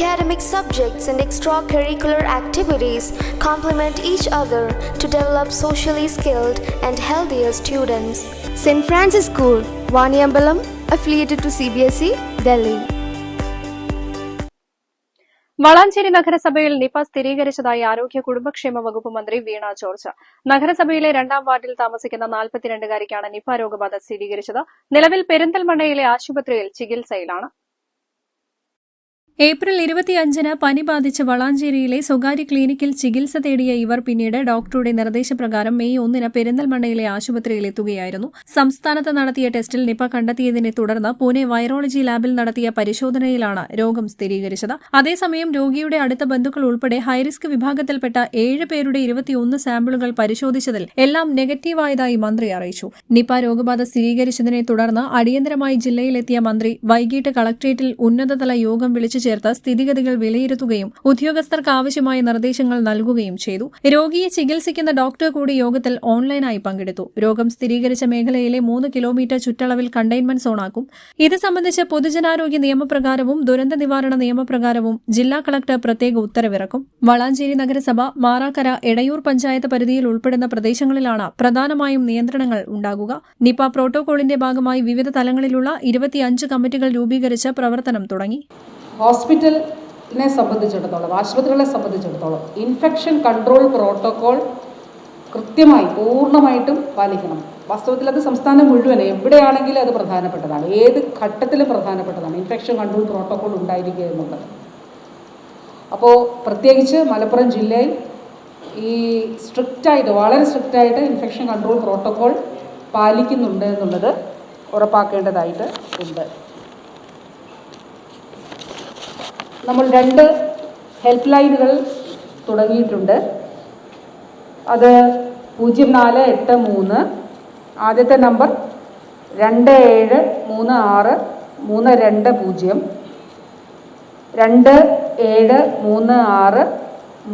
Academic subjects and extracurricular activities complement each other to develop socially skilled and healthier students. St. Francis School, Vaniambalam, affiliated to CBSE, Delhi. Valanchery നഗരസഭയിൽ Nipah സ്ഥിരീകരിച്ചതായി ആരോഗ്യ കുടുംബക്ഷേമ വകുപ്പ് മന്ത്രി വീണ George നഗരസഭയിലെ രണ്ടാം വാർഡിൽ താമസിക്കുന്ന നാൽപ്പത്തിരണ്ടുകാരിക്കാണ് നിപ രോഗബാധ സ്ഥിരീകരിച്ചത് നിലവിൽ പെരിന്തൽമണ്ണയിലെ ആശുപത്രിയിൽ ചികിത്സയിലാണ് ഏപ്രിൽ ഇരുപത്തിയഞ്ചിന് പനി ബാധിച്ച് വളാഞ്ചേരിയിലെ സ്വകാര്യ ക്ലിനിക്കിൽ ചികിത്സ തേടിയ ഇവർ പിന്നീട് ഡോക്ടറുടെ നിർദ്ദേശപ്രകാരം മെയ് ഒന്നിന് പെരിന്തൽമണ്ണയിലെ ആശുപത്രിയിൽ എത്തുകയായിരുന്നു. സംസ്ഥാനത്ത് നടത്തിയ ടെസ്റ്റിൽ നിപ കണ്ടെത്തിയതിനെ തുടർന്ന് പൂനെ വൈറോളജി ലാബിൽ നടത്തിയ പരിശോധനയിലാണ് രോഗം സ്ഥിരീകരിച്ചത്. അതേസമയം രോഗിയുടെ അടുത്ത ബന്ധുക്കൾ ഉൾപ്പെടെ ഹൈറിസ്ക് വിഭാഗത്തിൽപ്പെട്ട ഏഴ് പേരുടെ ഇരുപത്തിയൊന്ന് സാമ്പിളുകൾ പരിശോധിച്ചതിൽ എല്ലാം നെഗറ്റീവായതായി മന്ത്രി അറിയിച്ചു. നിപ രോഗബാധ സ്ഥിരീകരിച്ചതിനെ തുടർന്ന് അടിയന്തരമായി ജില്ലയിലെത്തിയ മന്ത്രി വൈകിട്ട് കളക്ട്രേറ്റിൽ ഉന്നതതല യോഗം വിളിച്ചു ചേർത്ത് സ്ഥിതിഗതികൾ വിലയിരുത്തുകയും ഉദ്യോഗസ്ഥർക്ക് ആവശ്യമായ നിർദ്ദേശങ്ങൾ നൽകുകയും ചെയ്തു. രോഗിയെ ചികിത്സിക്കുന്ന ഡോക്ടർ കൂടി യോഗത്തിൽ ഓൺലൈനായി പങ്കെടുത്തു. രോഗം സ്ഥിരീകരിച്ച മേഖലയിലെ മൂന്ന് കിലോമീറ്റർ ചുറ്റളവിൽ കണ്ടെയ്ൻമെന്റ് സോണാക്കും. ഇത് സംബന്ധിച്ച് പൊതുജനാരോഗ്യ നിയമപ്രകാരവും ദുരന്ത നിവാരണ നിയമപ്രകാരവും ജില്ലാ കളക്ടർ പ്രത്യേക ഉത്തരവിറക്കും. വളാഞ്ചേരി നഗരസഭ മാറാക്കര എടയൂർ പഞ്ചായത്ത് പരിധിയിൽ ഉൾപ്പെടുന്ന പ്രദേശങ്ങളിലാണ് പ്രധാനമായും നിയന്ത്രണങ്ങൾ ഉണ്ടാകുക. നിപ പ്രോട്ടോകോളിന്റെ ഭാഗമായി വിവിധ തലങ്ങളിലുള്ള ഇരുപത്തിയഞ്ച് കമ്മിറ്റികൾ രൂപീകരിച്ച് പ്രവർത്തനം തുടങ്ങി. ഹോസ്പിറ്റലിനെ സംബന്ധിച്ചിടത്തോളം ആശുപത്രികളെ സംബന്ധിച്ചിടത്തോളം ഇൻഫെക്ഷൻ കൺട്രോൾ പ്രോട്ടോകോൾ കൃത്യമായി പൂർണമായിട്ടും പാലിക്കണം. വാസ്തവത്തിൽ അത് സംസ്ഥാനം മുഴുവൻ എവിടെയാണെങ്കിലും അത് പ്രധാനപ്പെട്ടതാണ്. ഏത് ഘട്ടത്തിലും പ്രധാനപ്പെട്ടതാണ് ഇൻഫെക്ഷൻ കൺട്രോൾ പ്രോട്ടോകോൾ ഉണ്ടായിരിക്കുക എന്നുള്ളത്. അപ്പോൾ പ്രത്യേകിച്ച് മലപ്പുറം ജില്ലയിൽ ഈ സ്ട്രിക്റ്റായിട്ട് വളരെ സ്ട്രിക്റ്റായിട്ട് ഇൻഫെക്ഷൻ കൺട്രോൾ പ്രോട്ടോകോൾ പാലിക്കുന്നുണ്ട് എന്നുള്ളത് ഉറപ്പാക്കേണ്ടതായിട്ട് ഉണ്ട്. നമ്മൾ രണ്ട് ഹെൽപ്പ് ലൈനുകൾ തുടങ്ങിയിട്ടുണ്ട്. അത് പൂജ്യം നാല് എട്ട് മൂന്ന് ആദ്യത്തെ നമ്പർ രണ്ട് ഏഴ് മൂന്ന് ആറ് മൂന്ന് രണ്ട് പൂജ്യം രണ്ട് ഏഴ് മൂന്ന് ആറ്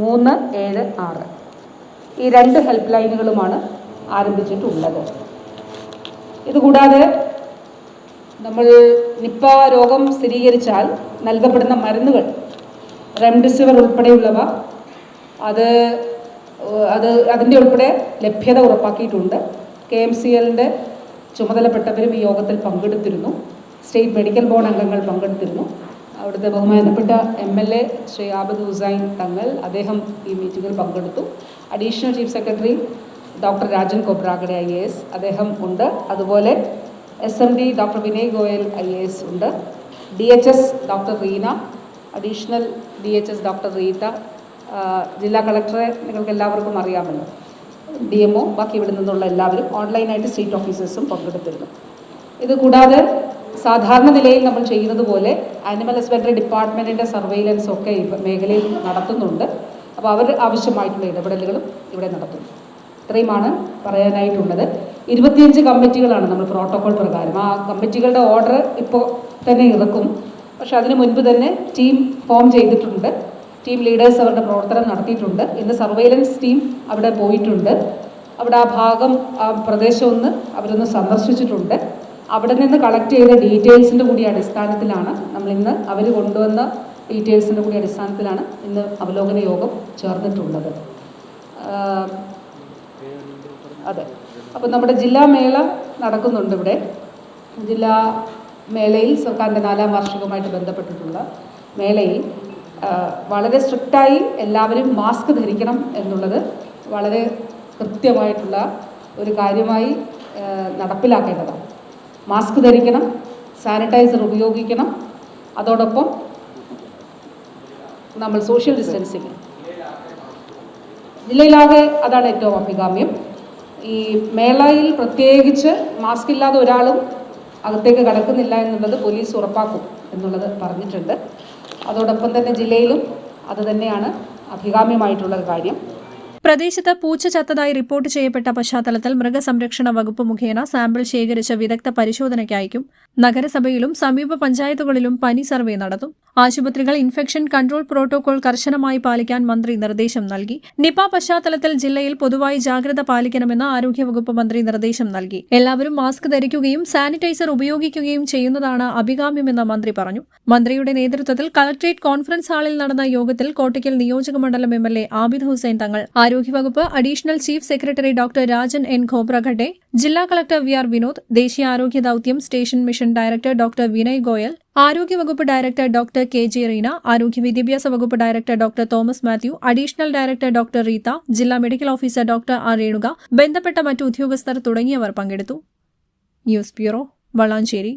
മൂന്ന് ഏഴ് ആറ്. ഈ രണ്ട് ഹെൽപ്പ് ലൈനുകളുമാണ് ആരംഭിച്ചിട്ടുള്ളത്. ഇതുകൂടാതെ നമ്മൾ നിപ്പ രോഗം സ്ഥിരീകരിച്ചാൽ നൽകപ്പെടുന്ന മരുന്നുകൾ. റെംഡെസിവിർ ഉൾപ്പെടെയുള്ളവ അത് അത് അതിന്റെ ഉൾപ്പെടെ ലഭ്യത ഉറപ്പാക്കിയിട്ടുണ്ട്. കെ എം സി എല്ലിന്റെ ചുമതലപ്പെട്ടവരും ഈ യോഗത്തിൽ പങ്കെടുത്തിരുന്നു. സ്റ്റേറ്റ് മെഡിക്കൽ ബോർഡ് അംഗങ്ങൾ പങ്കെടുത്തിരുന്നു. അവിടുത്തെ ബഹുമാനപ്പെട്ട M L A Shri Abad Hussain Thangal അദ്ദേഹം ഈ മീറ്റിങ്ങിൽ പങ്കെടുത്തു. Additional chief secretary doctor Rajan Khobragade I A S അദ്ദേഹം ഉണ്ട്. അതുപോലെ S M D doctor Vinay Goyal I A S ഉണ്ട്. D H S doctor Reena additional D H S doctor Reetha ജില്ലാ കളക്ടറെ നിങ്ങൾക്ക് എല്ലാവർക്കും അറിയാമല്ലോ. ഡി എം ഒ ബാക്കി ഇവിടെ നിന്നുള്ള എല്ലാവരും ഓൺലൈനായിട്ട് സ്റ്റേറ്റ് ഓഫീസേഴ്സും പങ്കെടുത്തിരുന്നു. ഇത് കൂടാതെ സാധാരണ നിലയിൽ നമ്മൾ ചെയ്യുന്നത് പോലെ ആനിമൽ ഹസ്ബൻഡറി ഡിപ്പാർട്ട്മെന്റിന്റെ സർവൈലൻസ് ഒക്കെ മേഖലയിൽ നടത്തുന്നുണ്ട്. അപ്പോൾ അവർ ആവശ്യമായിട്ടുള്ള ഇടപെടലുകളും ഇവിടെ നടത്തുന്നു. ഇത്രയുമാണ് പറയാനായിട്ടുള്ളത്. ഇരുപത്തിയഞ്ച് കമ്മിറ്റികളാണ് നമ്മൾ പ്രോട്ടോകോൾ പ്രകാരം. ആ കമ്മിറ്റികളുടെ ഓർഡർ ഇപ്പോൾ തന്നെ ഇറക്കും. പക്ഷെ അതിന് മുൻപ് തന്നെ ടീം ഫോം ചെയ്തിട്ടുണ്ട്. ടീം ലീഡേഴ്സ് അവരുടെ പ്രവർത്തനം നടത്തിയിട്ടുണ്ട്. ഇന്ന് സർവൈലൻസ് ടീം അവിടെ പോയിട്ടുണ്ട്. അവിടെ ആ ഭാഗം ആ പ്രദേശം ഒന്ന് അവരൊന്ന് സന്ദർശിച്ചിട്ടുണ്ട്. അവിടെ നിന്ന് കളക്ട് ചെയ്ത ഡീറ്റെയിൽസിന്റെ കൂടി അടിസ്ഥാനത്തിലാണ് നമ്മൾ ഇന്ന് അവർ കൊണ്ടുവന്ന ഡീറ്റെയിൽസിന്റെ കൂടി അടിസ്ഥാനത്തിലാണ് ഇന്ന് അവലോകന യോഗം ചേർന്നിട്ടുള്ളത്. അതെ. അപ്പോൾ നമ്മുടെ ജില്ലാ മേള നടക്കുന്നുണ്ട് ഇവിടെ. ജില്ലാ മേളയിൽ സർക്കാരിന്റെ നാലാം വാർഷികവുമായിട്ട് ബന്ധപ്പെട്ടിട്ടുള്ള മേളയിൽ വളരെ സ്ട്രിക്റ്റായി എല്ലാവരും മാസ്ക് ധരിക്കണം എന്നുള്ളത് വളരെ കൃത്യമായിട്ടുള്ള ഒരു കാര്യമായി നടപ്പിലാക്കേണ്ടതാണ്. മാസ്ക് ധരിക്കണം സാനിറ്റൈസർ ഉപയോഗിക്കണം അതോടൊപ്പം നമ്മൾ സോഷ്യൽ ഡിസ്റ്റൻസിങ്. ജില്ലയിലാകെ അതാണ് ഏറ്റവും അഭികാമ്യം. ഈ മേളയിൽ പ്രത്യേകിച്ച് മാസ്ക് ഇല്ലാതെ ഒരാളും അകത്തേക്ക് കടക്കുന്നില്ല എന്നുള്ളത് പോലീസ് ഉറപ്പാക്കും എന്നുള്ളത് പറഞ്ഞിട്ടുണ്ട്. അതോടൊപ്പം തന്നെ ജില്ലയിലും അത് തന്നെയാണ് അഭികാമ്യമായിട്ടുള്ള കാര്യം. പ്രദേശത്ത് പൂച്ച ചത്തതായി റിപ്പോർട്ട് ചെയ്യപ്പെട്ട പശ്ചാത്തലത്തിൽ മൃഗസംരക്ഷണ വകുപ്പ് മുഖേന സാമ്പിൾ ശേഖരിച്ച വിദഗ്ധ പരിശോധനയ്ക്കയക്കും നഗരസഭയിലും സമീപ പഞ്ചായത്തുകളിലും പനി സർവേ നടത്തും. ആശുപത്രികൾ ഇൻഫെക്ഷൻ കൺട്രോൾ പ്രോട്ടോകോൾ കർശനമായി പാലിക്കാൻ മന്ത്രി നിർദ്ദേശം നൽകി. നിപ പശ്ചാത്തലത്തിൽ ജില്ലയിൽ പൊതുവായി ജാഗ്രത പാലിക്കണമെന്ന് ആരോഗ്യവകുപ്പ് മന്ത്രി നിർദ്ദേശം നൽകി. എല്ലാവരും മാസ്ക് ധരിക്കുകയും സാനിറ്റൈസർ ഉപയോഗിക്കുകയും ചെയ്യുന്നതാണ് അഭികാമ്യമെന്ന് മന്ത്രി പറഞ്ഞു. മന്ത്രിയുടെ നേതൃത്വത്തിൽ കളക്ട്രേറ്റ് കോൺഫറൻസ് ഹാളിൽ നടന്ന യോഗത്തിൽ കോട്ടയ്ക്കൽ നിയോജക മണ്ഡലം M L A Abid Hussain Thangal ആരോഗ്യവകുപ്പ് additional chief secretary doctor Rajan N Khobragade ജില്ലാ കളക്ടർ വി ആർ വിനോദ് ദേശീയ ആരോഗ്യ ദൌത്യം station mission director doctor Vinay Goyal ആരോഗ്യവകുപ്പ് director doctor K J Reena ആരോഗ്യ വിദ്യാഭ്യാസ വകുപ്പ് director doctor Thomas Mathew additional director doctor Reetha ജില്ലാ medical officer doctor R Renuka ബന്ധപ്പെട്ട മറ്റു ഉദ്യോഗസ്ഥർ തുടങ്ങിയവർ പങ്കെടുത്തു. News bureau Valanchery.